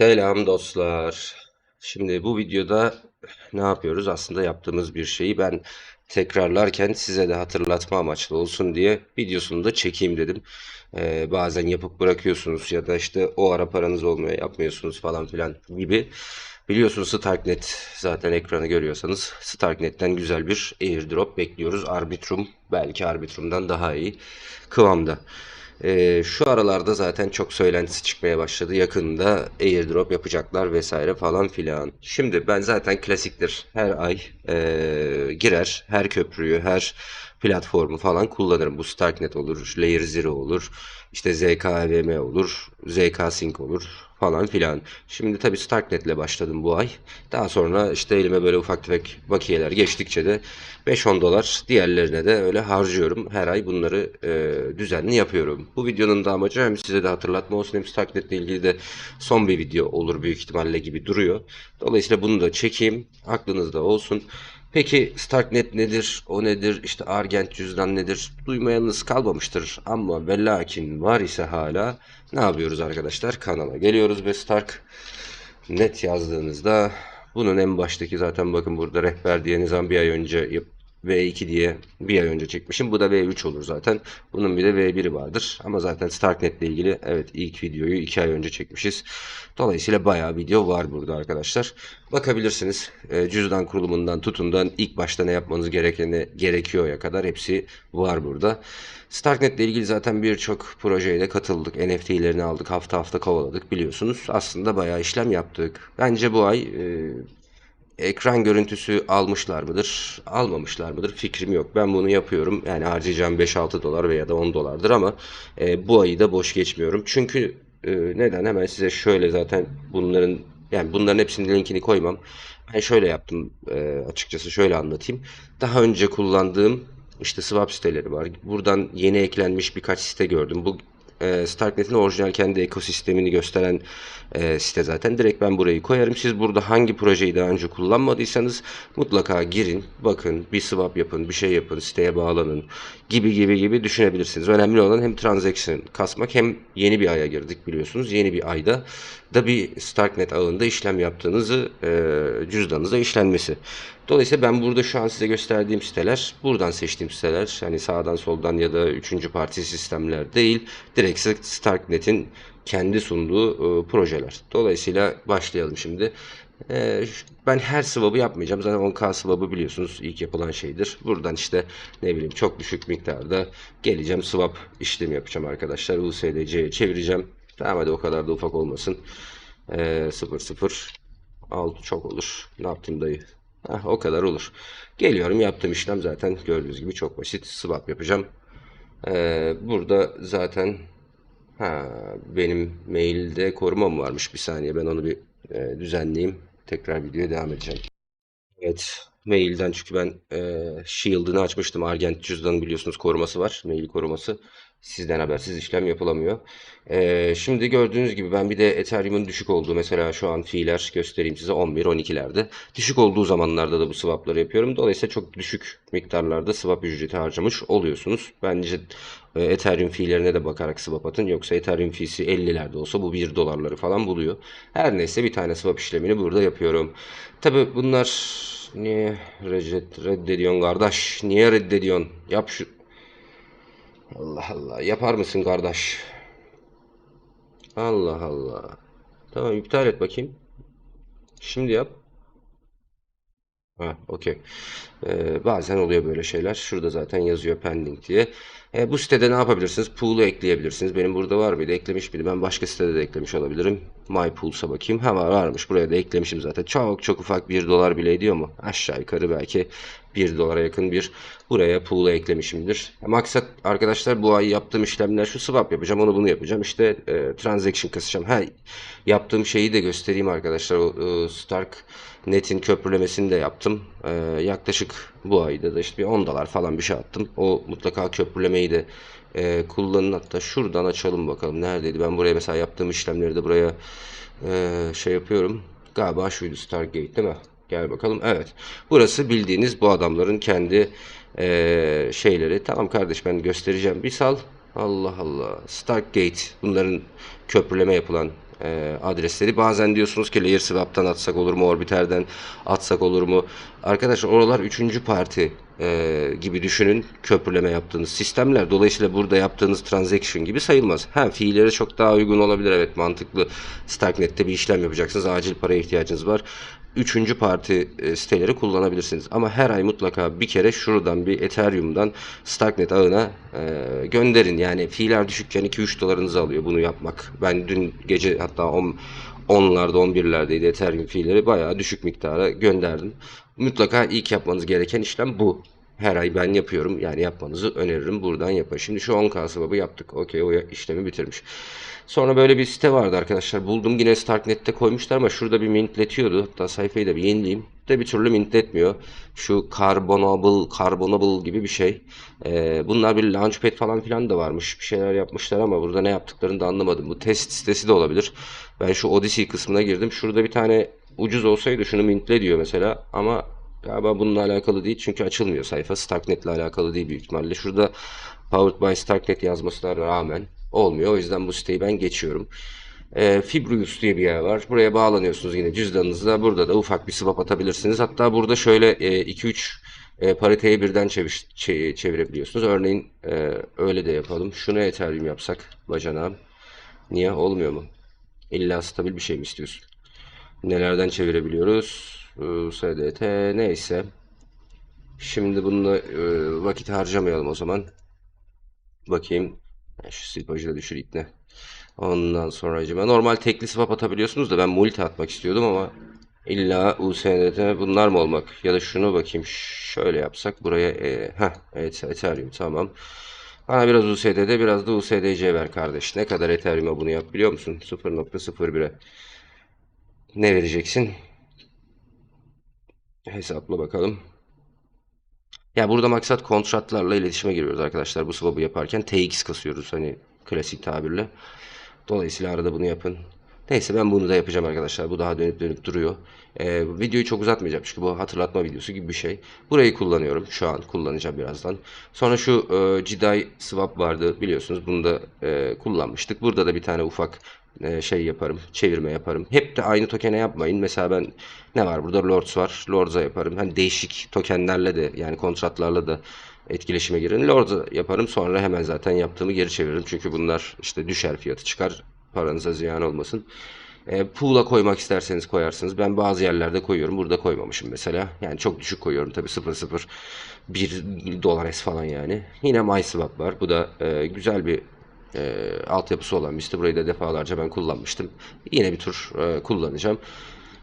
Selam dostlar. Şimdi bu videoda ne yapıyoruz? Aslında yaptığımız bir şeyi ben tekrarlarken size de hatırlatma amaçlı olsun diye videosunu da çekeyim dedim. Ee, bazen yapıp bırakıyorsunuz ya da işte o ara paranız olmuyor yapmıyorsunuz falan filan gibi. Biliyorsunuz Starknet zaten ekranı görüyorsanız Starknet'ten güzel bir airdrop bekliyoruz. Arbitrum belki Arbitrum'dan daha iyi kıvamda. Ee, şu aralarda zaten çok söylentisi çıkmaya başladı. Yakında airdrop yapacaklar vesaire falan filan. Şimdi ben zaten klasiktir. Her ay ee, girer. Her köprüyü, her platformu falan kullanırım. Bu Starknet olur, Layer Zero olur, işte ZKVM olur, ZK Sync olur falan filan. Şimdi tabii Starknet'le başladım bu ay. Daha sonra işte elime böyle ufak tefek bakiyeler geçtikçe de 5-10 dolar diğerlerine de öyle harcıyorum. Her ay bunları e, düzenli yapıyorum. Bu videonun da amacı hem size de hatırlatma olsun hem Starknet'le ilgili de son bir video olur büyük ihtimalle gibi duruyor. Dolayısıyla bunu da çekeyim. Aklınızda olsun. Peki Starknet nedir? O nedir? İşte Argent cüzdan nedir? Duymayanınız kalmamıştır. Ama ve lakin var ise hala ne yapıyoruz arkadaşlar? Kanala geliyoruz ve Stark net yazdığınızda bunun en baştaki zaten bakın burada rehber diye nizam bir ay önce V2 diye bir ay önce çekmişim. Bu da V3 olur zaten. Bunun bir de V1'i vardır. Ama zaten Starknet ile ilgili evet ilk videoyu 2 ay önce çekmişiz. Dolayısıyla bayağı video var burada arkadaşlar. Bakabilirsiniz. E, cüzdan kurulumundan tutundan ilk başta ne yapmanız gerekeni gerekiyorya kadar hepsi var burada. Starknet ile ilgili zaten birçok projeye de katıldık. NFT'lerini aldık. Hafta hafta kovaladık biliyorsunuz. Aslında bayağı işlem yaptık. Bence bu ay e, ekran görüntüsü almışlar mıdır, almamışlar mıdır fikrim yok. Ben bunu yapıyorum. Yani harcayacağım 5-6 dolar veya da 10 dolardır ama e, bu ayı da boş geçmiyorum. Çünkü e, neden? Hemen size şöyle zaten bunların yani bunların hepsinin linkini koymam. Ben şöyle yaptım e, açıkçası şöyle anlatayım. Daha önce kullandığım işte swap siteleri var. Buradan yeni eklenmiş birkaç site gördüm. Bu e, Starknet'in orijinal kendi ekosistemini gösteren e, site zaten. Direkt ben burayı koyarım. Siz burada hangi projeyi daha önce kullanmadıysanız mutlaka girin, bakın, bir swap yapın, bir şey yapın, siteye bağlanın gibi gibi gibi düşünebilirsiniz. Önemli olan hem transaction kasmak hem yeni bir aya girdik biliyorsunuz. Yeni bir ayda da bir Starknet ağında işlem yaptığınızı e, cüzdanınıza işlenmesi. Dolayısıyla ben burada şu an size gösterdiğim siteler buradan seçtiğim siteler hani sağdan soldan ya da üçüncü parti sistemler değil direkt Starknet'in kendi sunduğu e, projeler. Dolayısıyla başlayalım şimdi. E, ben her swap'ı yapmayacağım. Zaten 10K swap'ı biliyorsunuz ilk yapılan şeydir. Buradan işte ne bileyim çok düşük miktarda geleceğim swap işlemi yapacağım arkadaşlar. USDC'ye çevireceğim. Tamam hadi o kadar da ufak olmasın. E, 0 0 6 çok olur. Ne yaptım dayı? Heh, o kadar olur. Geliyorum yaptığım işlem zaten gördüğünüz gibi çok basit. Swap yapacağım. Ee, burada zaten ha, benim mailde korumam varmış. Bir saniye ben onu bir e, düzenleyeyim. Tekrar videoya devam edeceğim. Evet. Mailden çünkü ben e, Shield'ını açmıştım. Argent cüzdanı biliyorsunuz koruması var. Mail koruması. Sizden habersiz işlem yapılamıyor. E, şimdi gördüğünüz gibi ben bir de Ethereum'un düşük olduğu mesela şu an fiiller göstereyim size 11-12'lerde. Düşük olduğu zamanlarda da bu swapları yapıyorum. Dolayısıyla çok düşük miktarlarda swap ücreti harcamış oluyorsunuz. Bence e, Ethereum fiillerine de bakarak swap atın. Yoksa Ethereum fiisi 50'lerde olsa bu 1 dolarları falan buluyor. Her neyse bir tane swap işlemini burada yapıyorum. Tabi bunlar niye reddediyorsun kardeş? Niye reddediyorsun? Yap şu... Allah Allah. Yapar mısın kardeş? Allah Allah. Tamam iptal et bakayım. Şimdi yap. Ha, okey. Ee, bazen oluyor böyle şeyler. Şurada zaten yazıyor pending diye. E, bu sitede ne yapabilirsiniz? Pool'u ekleyebilirsiniz. Benim burada var mıydı? Eklemiş miydi? Ben başka sitede de eklemiş olabilirim. My Pools'a bakayım. Var, varmış. Buraya da eklemişim zaten. Çok çok ufak 1 dolar bile ediyor mu? Aşağı yukarı belki 1 dolara yakın bir buraya pool'a eklemişimdir. E, Maksat arkadaşlar bu ay yaptığım işlemler şu swap yapacağım. Onu bunu yapacağım. İşte e, transaction kasacağım. Ha, yaptığım şeyi de göstereyim arkadaşlar. O, e, Stark Net'in köprülemesini de yaptım. Ee, yaklaşık bu ayda da işte bir 10 dolar falan bir şey attım. O mutlaka köprülemeyi de e, kullanın. Hatta şuradan açalım bakalım. Neredeydi? Ben buraya mesela yaptığım işlemleri de buraya e, şey yapıyorum. Galiba şuydu Stargate değil mi? Gel bakalım. Evet. Burası bildiğiniz bu adamların kendi e, şeyleri. Tamam kardeş ben göstereceğim. Bir sal. Allah Allah. Stargate. Bunların köprüleme yapılan e, adresleri. Bazen diyorsunuz ki layer swap'tan atsak olur mu? Orbiter'den atsak olur mu? Arkadaşlar oralar üçüncü parti e, gibi düşünün köprüleme yaptığınız sistemler. Dolayısıyla burada yaptığınız transaction gibi sayılmaz. Ha fiilleri çok daha uygun olabilir. Evet mantıklı. Starknet'te bir işlem yapacaksınız. Acil paraya ihtiyacınız var. Üçüncü parti e, siteleri kullanabilirsiniz. Ama her ay mutlaka bir kere şuradan bir Ethereum'dan Starknet ağına e, gönderin. Yani fiiller düşükken 2-3 dolarınızı alıyor bunu yapmak. Ben dün gece hatta 10 10'larda 11'lerdeydi Ethereum fiilleri bayağı düşük miktara gönderdim. Mutlaka ilk yapmanız gereken işlem bu. Her ay ben yapıyorum. Yani yapmanızı öneririm. Buradan yapın. Şimdi şu 10K swap'ı yaptık. Okey o işlemi bitirmiş. Sonra böyle bir site vardı arkadaşlar. Buldum yine Starknet'te koymuşlar ama şurada bir mintletiyordu. Hatta sayfayı da bir yenileyim. De bir türlü mintletmiyor. Şu Carbonable, Carbonable gibi bir şey. Ee, bunlar bir launchpad falan filan da varmış. Bir şeyler yapmışlar ama burada ne yaptıklarını da anlamadım. Bu test sitesi de olabilir. Ben şu Odyssey kısmına girdim. Şurada bir tane ucuz olsaydı şunu mintle diyor mesela. Ama galiba bununla alakalı değil. Çünkü açılmıyor sayfa. Starknet'le alakalı değil büyük ihtimalle. Şurada Powered by Starknet yazmasına rağmen olmuyor. O yüzden bu siteyi ben geçiyorum. E, Fibrius diye bir yer var. Buraya bağlanıyorsunuz yine cüzdanınızla. Burada da ufak bir swap atabilirsiniz. Hatta burada şöyle 2-3 e, pariteyi birden çevir, çe- çevirebiliyorsunuz. Örneğin e, öyle de yapalım. Şunu Ethereum yapsak bacanağım. Niye? Olmuyor mu? İlla stabil bir şey mi istiyorsun? Nelerden çevirebiliyoruz? Ee, SDT neyse. Şimdi bununla e, vakit harcamayalım o zaman. Bakayım. Şu silpajı da düşür ipne. Ondan sonra acaba normal tekli swap atabiliyorsunuz da ben multi atmak istiyordum ama illa USDT bunlar mı olmak? Ya da şunu bakayım şöyle yapsak buraya e, heh, evet Ethereum tamam. Bana biraz USDT biraz da USDC ver kardeş. Ne kadar Ethereum'a bunu yap biliyor musun? 0.01'e. Ne vereceksin? Hesapla bakalım. Ya burada maksat kontratlarla iletişime giriyoruz arkadaşlar. Bu swap'ı yaparken TX kasıyoruz hani klasik tabirle. Dolayısıyla arada bunu yapın. Neyse ben bunu da yapacağım arkadaşlar. Bu daha dönüp dönüp duruyor. Ee, videoyu çok uzatmayacağım çünkü bu hatırlatma videosu gibi bir şey. Burayı kullanıyorum. Şu an kullanacağım birazdan. Sonra şu e, swap vardı biliyorsunuz. Bunu da e, kullanmıştık. Burada da bir tane ufak e, şey yaparım. Çevirme yaparım. Hep de aynı tokene yapmayın. Mesela ben ne var burada? Lords var. Lords'a yaparım. Hani değişik tokenlerle de yani kontratlarla da etkileşime girin. Lords'a yaparım. Sonra hemen zaten yaptığımı geri çeviririm. Çünkü bunlar işte düşer fiyatı çıkar. Paranıza ziyan olmasın. E, pool'a koymak isterseniz koyarsınız. Ben bazı yerlerde koyuyorum. Burada koymamışım mesela. Yani çok düşük koyuyorum tabii 0.0 1 dolar es falan yani. Yine MySwap var. Bu da e, güzel bir e, altyapısı olan bir site. Burayı da defalarca ben kullanmıştım. Yine bir tur e, kullanacağım.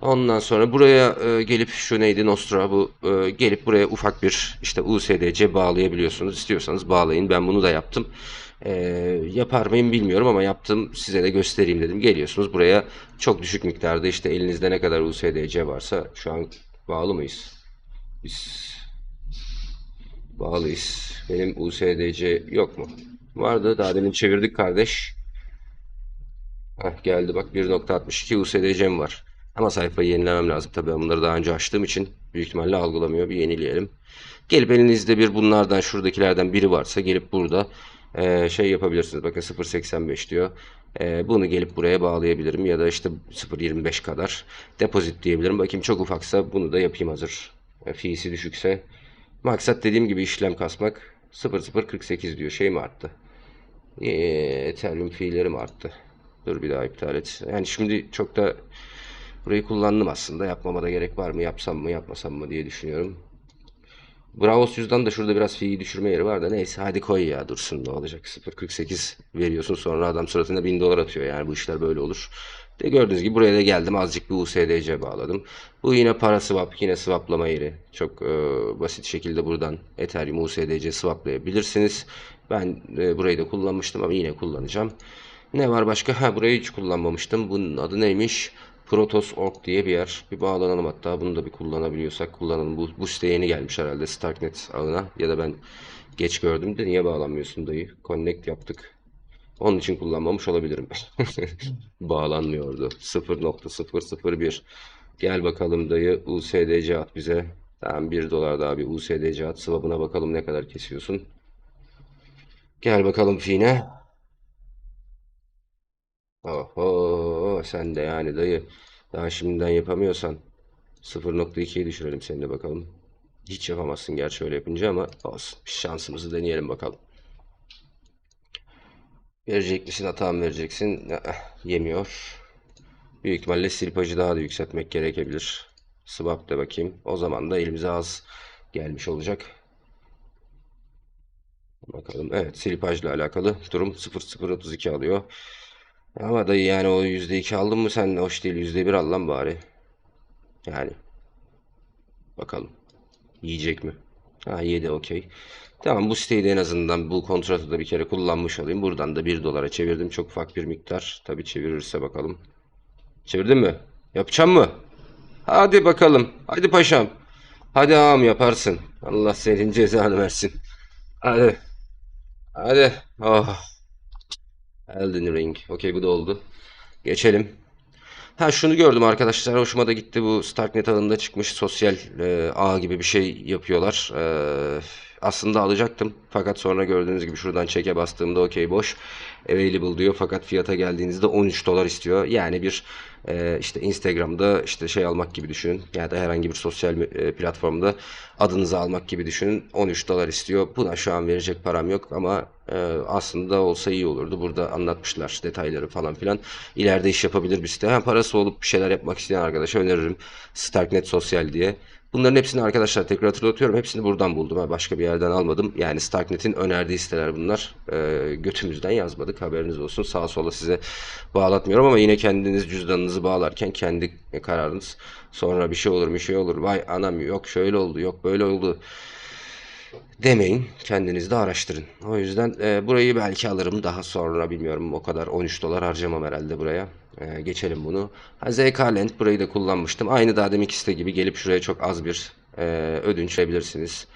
Ondan sonra buraya e, gelip şu neydi Nostra bu e, gelip buraya ufak bir işte USDC bağlayabiliyorsunuz. İstiyorsanız bağlayın. Ben bunu da yaptım. E, yapar mıyım bilmiyorum ama yaptım. Size de göstereyim dedim. Geliyorsunuz buraya çok düşük miktarda işte elinizde ne kadar USDC varsa şu an bağlı mıyız? Biz bağlıyız. Benim USDC yok mu? Vardı. Daha demin çevirdik kardeş. Heh, geldi bak 1.62 USDC'm var. Ama sayfayı yenilemem lazım. Tabii ben bunları daha önce açtığım için büyük ihtimalle algılamıyor. Bir yenileyelim. Gelip elinizde bir bunlardan şuradakilerden biri varsa gelip burada e, şey yapabilirsiniz. Bakın 0.85 diyor. E, bunu gelip buraya bağlayabilirim ya da işte 0.25 kadar depozit diyebilirim. Bakayım çok ufaksa bunu da yapayım hazır. E, fiisi düşükse. Maksat dediğim gibi işlem kasmak. 0.048 diyor. Şey mi arttı? E, Ethereum fiillerim arttı. Dur bir daha iptal et. Yani şimdi çok da burayı kullandım aslında. Yapmama da gerek var mı? Yapsam mı yapmasam mı diye düşünüyorum. Bravos yüzden de şurada biraz fiyi düşürme yeri var da neyse hadi koy ya dursun ne olacak 0.48 veriyorsun sonra adam suratına 1000 dolar atıyor yani bu işler böyle olur. De gördüğünüz gibi buraya da geldim azıcık bir USDC bağladım. Bu yine para swap yine swaplama yeri. Çok e, basit şekilde buradan Ethereum USDC swaplayabilirsiniz. Ben e, burayı da kullanmıştım ama yine kullanacağım. Ne var başka? Ha burayı hiç kullanmamıştım. Bunun adı neymiş? Protos.org diye bir yer. Bir bağlanalım hatta. Bunu da bir kullanabiliyorsak kullanalım. Bu, bu site yeni gelmiş herhalde Starknet ağına. Ya da ben geç gördüm de niye bağlanmıyorsun dayı? Connect yaptık. Onun için kullanmamış olabilirim. Bağlanmıyordu. 0.001 Gel bakalım dayı USDC at bize. Tamam 1 dolar daha bir USDC at. Swap'ına bakalım ne kadar kesiyorsun. Gel bakalım fine. Oho sen de yani dayı daha şimdiden yapamıyorsan 0.2'ye düşürelim seninle bakalım. Hiç yapamazsın gerçi öyle yapınca ama olsun. Şansımızı deneyelim bakalım. Verecek misin hata vereceksin? Eh, yemiyor. Büyük ihtimalle silpajı daha da yükseltmek gerekebilir. Swap de bakayım. O zaman da elimize az gelmiş olacak. Bakalım. Evet silpajla alakalı durum 0.032 alıyor. Ama dayı yani o %2 aldın mı sen hoş değil %1 al lan bari. Yani. Bakalım. Yiyecek mi? Ha yedi okey. Tamam bu siteyi de en azından bu kontratı da bir kere kullanmış olayım. Buradan da 1 dolara çevirdim. Çok ufak bir miktar. Tabii çevirirse bakalım. Çevirdin mi? Yapacağım mı? Hadi bakalım. Hadi paşam. Hadi ağam yaparsın. Allah senin cezanı versin. Hadi. Hadi. Oh. Elden Ring. Okey bu da oldu. Geçelim. Ha şunu gördüm arkadaşlar. Hoşuma da gitti. Bu Starknet ağında çıkmış sosyal e, ağ gibi bir şey yapıyorlar. E, aslında alacaktım. Fakat sonra gördüğünüz gibi şuradan çeke bastığımda okey boş. Available diyor. Fakat fiyata geldiğinizde 13 dolar istiyor. Yani bir e, işte Instagram'da işte şey almak gibi düşünün. Ya da herhangi bir sosyal e, platformda adınızı almak gibi düşünün. 13 dolar istiyor. Buna şu an verecek param yok ama e, aslında olsa iyi olurdu. Burada anlatmışlar detayları falan filan. İleride iş yapabilir bir site. Ha, parası olup bir şeyler yapmak isteyen arkadaşa öneririm. Starknet Sosyal diye. Bunların hepsini arkadaşlar tekrar hatırlatıyorum. Hepsini buradan buldum. Ha, başka bir yerden almadım. Yani Starknet'in önerdiği siteler bunlar. E, götümüzden yazmadık. Haberiniz olsun. Sağa sola size bağlatmıyorum ama yine kendiniz cüzdanınızı bağlarken kendi kararınız. Sonra bir şey olur bir şey olur. Vay anam yok şöyle oldu yok böyle oldu demeyin. Kendiniz de araştırın. O yüzden e, burayı belki alırım daha sonra bilmiyorum o kadar 13 dolar harcamam herhalde buraya. E, geçelim bunu. Ha, ZK Land burayı da kullanmıştım. Aynı daha deminki site gibi gelip şuraya çok az bir e, ödünç verebilirsiniz.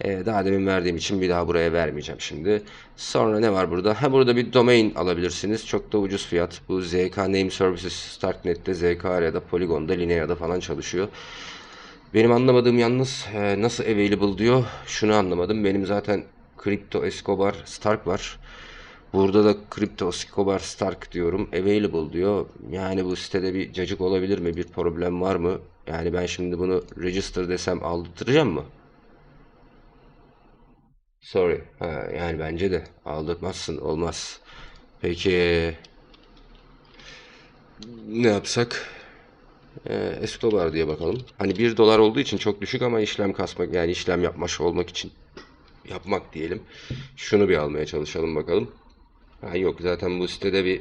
E, daha demin verdiğim için bir daha buraya vermeyeceğim şimdi. Sonra ne var burada? Ha burada bir domain alabilirsiniz. Çok da ucuz fiyat. Bu ZK Name Services Starknet'te, ZK ya da Polygon'da, Linea'da falan çalışıyor. Benim anlamadığım yalnız e, nasıl available diyor. Şunu anlamadım. Benim zaten Crypto Escobar Stark var. Burada da Crypto Escobar Stark diyorum. Available diyor. Yani bu sitede bir cacık olabilir mi? Bir problem var mı? Yani ben şimdi bunu register desem aldırtacağım mı? Sorry. Ha, yani bence de aldırtmazsın. Olmaz. Peki ne yapsak? Ee, Escobar diye bakalım. Hani 1 dolar olduğu için çok düşük ama işlem kasmak yani işlem yapmış olmak için yapmak diyelim. Şunu bir almaya çalışalım bakalım. Ha, yok zaten bu sitede bir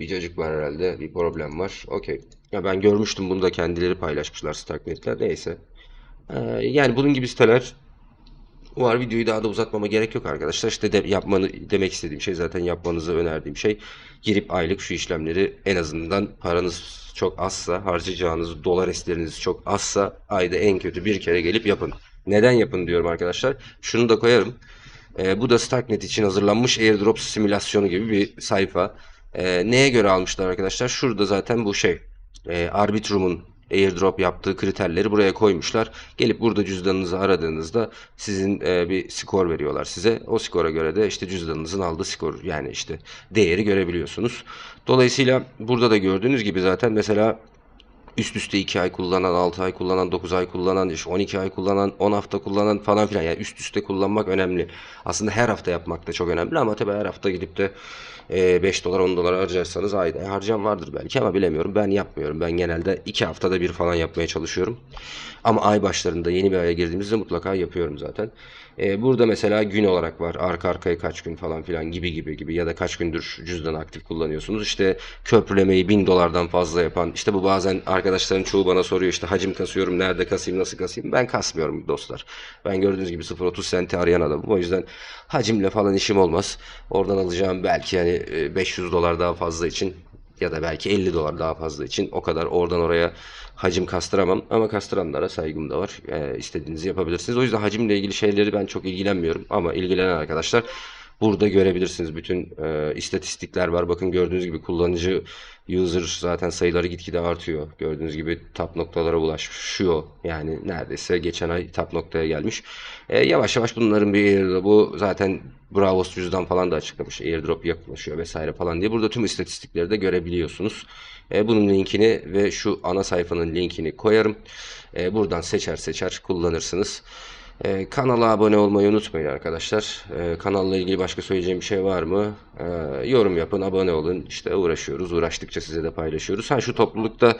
bir cacık var herhalde. Bir problem var. Okey. Ya ben görmüştüm bunu da kendileri paylaşmışlar Starknet'ler. Neyse. Ee, yani bunun gibi siteler var. Videoyu daha da uzatmama gerek yok arkadaşlar. İşte de yapmanı demek istediğim şey zaten yapmanızı önerdiğim şey. Girip aylık şu işlemleri en azından paranız çok azsa, harcayacağınız dolar esleriniz çok azsa ayda en kötü bir kere gelip yapın. Neden yapın diyorum arkadaşlar. Şunu da koyarım. Ee, bu da Starknet için hazırlanmış airdrop simülasyonu gibi bir sayfa. Ee, neye göre almışlar arkadaşlar? Şurada zaten bu şey. E, Arbitrum'un airdrop yaptığı kriterleri buraya koymuşlar. Gelip burada cüzdanınızı aradığınızda sizin e, bir skor veriyorlar size. O skora göre de işte cüzdanınızın aldığı skor yani işte değeri görebiliyorsunuz. Dolayısıyla burada da gördüğünüz gibi zaten mesela üst üste 2 ay kullanan, 6 ay kullanan, 9 ay kullanan, işte 12 ay kullanan, 10 hafta kullanan falan filan. Yani üst üste kullanmak önemli. Aslında her hafta yapmak da çok önemli ama tabii her hafta gidip de e, 5 dolar 10 dolar harcarsanız ayda harcam vardır belki ama bilemiyorum. Ben yapmıyorum. Ben genelde 2 haftada bir falan yapmaya çalışıyorum. Ama ay başlarında yeni bir aya girdiğimizde mutlaka yapıyorum zaten. E, burada mesela gün olarak var. Arka arkaya kaç gün falan filan gibi gibi gibi ya da kaç gündür cüzdanı aktif kullanıyorsunuz. İşte köprülemeyi 1000 dolardan fazla yapan. İşte bu bazen arkadaşların çoğu bana soruyor işte hacim kasıyorum nerede kasayım nasıl kasayım. Ben kasmıyorum dostlar. Ben gördüğünüz gibi 0.30 senti arayan adamım. O yüzden hacimle falan işim olmaz. Oradan alacağım belki yani 500 dolar daha fazla için ya da belki 50 dolar daha fazla için o kadar oradan oraya hacim kastıramam ama kastıranlara saygım da var. E, istediğinizi yapabilirsiniz. O yüzden hacimle ilgili şeyleri ben çok ilgilenmiyorum ama ilgilenen arkadaşlar Burada görebilirsiniz bütün e, istatistikler var. Bakın gördüğünüz gibi kullanıcı user zaten sayıları gitgide artıyor. Gördüğünüz gibi top noktalara ulaşıyor. Yani neredeyse geçen ay top noktaya gelmiş. E, yavaş yavaş bunların bir bu zaten Bravos cüzdan falan da açıklamış. Airdrop yaklaşıyor vesaire falan diye. Burada tüm istatistikleri de görebiliyorsunuz. E, bunun linkini ve şu ana sayfanın linkini koyarım. E, buradan seçer seçer kullanırsınız. E, kanala abone olmayı unutmayın arkadaşlar. E, kanalla ilgili başka söyleyeceğim bir şey var mı? E, yorum yapın, abone olun. İşte uğraşıyoruz. Uğraştıkça size de paylaşıyoruz. Ha şu toplulukta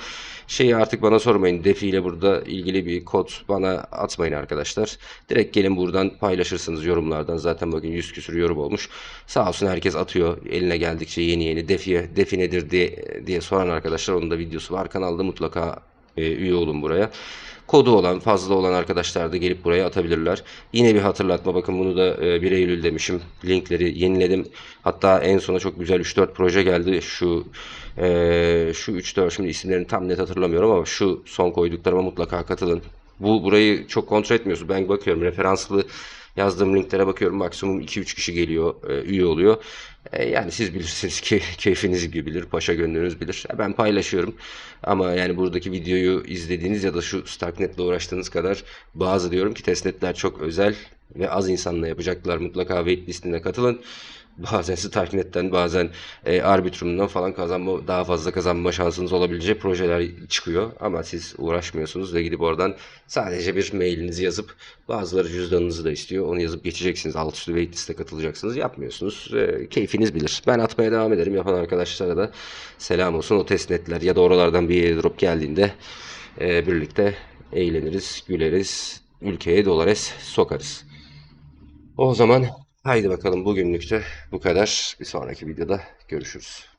şeyi artık bana sormayın. Defi ile burada ilgili bir kod bana atmayın arkadaşlar. Direkt gelin buradan paylaşırsınız yorumlardan. Zaten bugün 100 küsür yorum olmuş. Sağ olsun herkes atıyor. Eline geldikçe yeni yeni defiye, defi nedir diye, diye soran arkadaşlar. Onun da videosu var. Kanalda mutlaka e, üye olun buraya. Kodu olan, fazla olan arkadaşlar da gelip buraya atabilirler. Yine bir hatırlatma. Bakın bunu da e, 1 Eylül demişim. Linkleri yeniledim. Hatta en sona çok güzel 3-4 proje geldi. Şu e, şu 3-4 şimdi isimlerini tam net hatırlamıyorum ama şu son koyduklarıma mutlaka katılın. Bu burayı çok kontrol etmiyorsun. Ben bakıyorum referanslı yazdığım linklere bakıyorum. Maksimum 2-3 kişi geliyor, e, üye oluyor. E, yani siz bilirsiniz ki keyfiniz gibi bilir, paşa gönlünüz bilir. E, ben paylaşıyorum. Ama yani buradaki videoyu izlediğiniz ya da şu Starknet'le uğraştığınız kadar bazı diyorum ki testnetler çok özel ve az insanla yapacaklar. Mutlaka wait listine katılın. Bazen Starknet'ten bazen e, Arbitrum'dan falan kazanma daha fazla kazanma şansınız olabileceği projeler çıkıyor. Ama siz uğraşmıyorsunuz ve gidip oradan sadece bir mailinizi yazıp bazıları cüzdanınızı da istiyor. Onu yazıp geçeceksiniz. Alt üstü wait liste katılacaksınız. Yapmıyorsunuz. E, keyfiniz bilir. Ben atmaya devam ederim. Yapan arkadaşlara da selam olsun. O testnetler ya da oralardan bir airdrop geldiğinde e, birlikte eğleniriz, güleriz, ülkeye dolar sokarız. O zaman haydi bakalım bugünlük de bu kadar. Bir sonraki videoda görüşürüz.